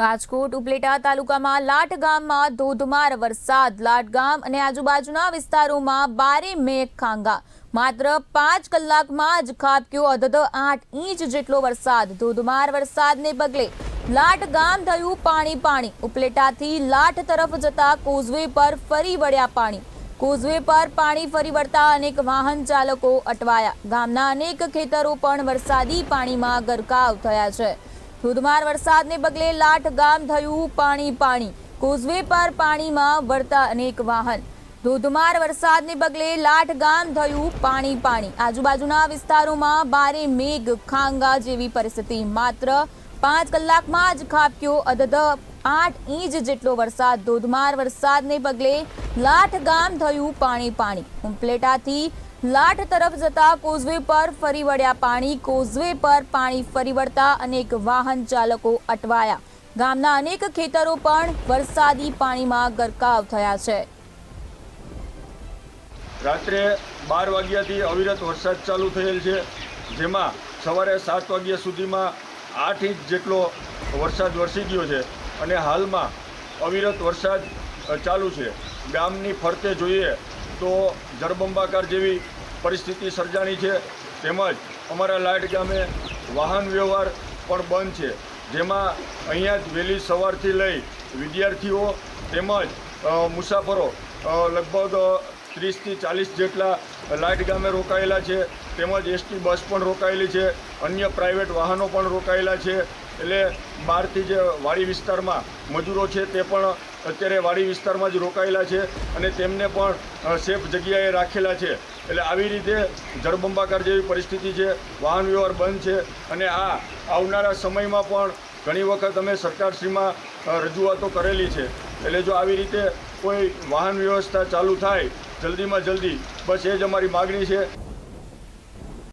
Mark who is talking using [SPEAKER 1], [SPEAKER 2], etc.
[SPEAKER 1] રાજકોટ ઉપલેટા તાલુકામાં લાટ ગામમાં ધોધમાર વરસાદ. લાટ ગામ અને આજુબાજુના વિસ્તારોમાં બારે મેઘ ખાંગા. માત્ર પાંચ કલાકમાં જ ખાબક્યો અધધ આઠ ઇંચ જેટલો વરસાદ. ધોધમાર વરસાદને પગલે લાટ ગામ થયું પાણી પાણી. ઉપલેટાથી લાટ તરફ જતા કોઝવે પર ફરી વળ્યા પાણી. કોઝવે પર પાણી ફરી વળતા અનેક વાહન ચાલકો અટવાયા. ગામના અનેક ખેતરો પણ વરસાદી પાણીમાં ગરકાવ થયા છે. ધોધમાર વરસાદને પગલે લાટ ગામ થયું પાણી પાણી. કોઝવે પર પાણીમાં વળતા અનેક વાહન. ધોધમાર વરસાદને પગલે લાઠ ગામ થયું પાણી પાણી. આજુબાજુના વિસ્તારોમાં ભારે મેઘ ખાંગા જેવી પરિસ્થિતિ. માત્ર પાંચ કલાકમાં જ ખાબક્યો અધધ આઠ ઇંચ જેટલો વરસાદ. ધોધમાર વરસાદને પગલે લાઠ ગામ થયું પાણી પાણી. ઉમપલેટાથી લાઠ તરફ જતા કોઝવે પર ફરી વળ્યા પાણી. કોઝવે પર પાણી ફરી વળતા અનેક વાહન ચાલકો અટવાયા. ગામના અનેક ખેતરો પણ વરસાદી પાણીમાં ગરકાવ થયા છે.
[SPEAKER 2] રાત્રે બાર વાગ્યાથી અવિરત વરસાદ ચાલુ થયેલ છે, જેમાં સવારે સાત વાગ્યા સુધીમાં આઠ ઇંચ જેટલો વરસાદ વરસી ગયો છે અને હાલમાં અવિરત વરસાદ ચાલુ છે. ગામની ફરતે જોઈએ તો જળબંબાકાર જેવી પરિસ્થિતિ સર્જાણી છે. તેમજ અમારા લાઇટ ગામે વાહન વ્યવહાર પણ બંધ છે. જેમાં અહીંયા જ વહેલી સવારથી લઈ વિદ્યાર્થીઓ તેમજ મુસાફરો લગભગ ત્રીસથી ચાલીસ જેટલા લાઇટ ગામે રોકાયેલા છે. તેમજ એસટી બસ પણ રોકાયેલી છે. અન્ય પ્રાઇવેટ વાહનો પણ રોકાયેલા છે. એટલે બહારથી જે વાડી વિસ્તારમાં મજૂરો છે તે પણ અત્યારે વાડી વિસ્તારમાં જ રોકાયેલા છે અને તેમને પણ સેફ જગ્યાએ રાખેલા છે. એટલે આવી રીતે જળબંબાકાર જેવી પરિસ્થિતિ છે, વાહન વ્યવહાર બંધ છે અને આ આવનારા સમયમાં પણ ઘણી વખત અમે સરકારશ્રીમાં રજૂઆતો કરેલી છે. એટલે જો આવી રીતે કોઈ વાહન વ્યવસ્થા ચાલુ થાય, જલ્દીમાં જલ્દી, બસ એ જ અમારી માગણી છે.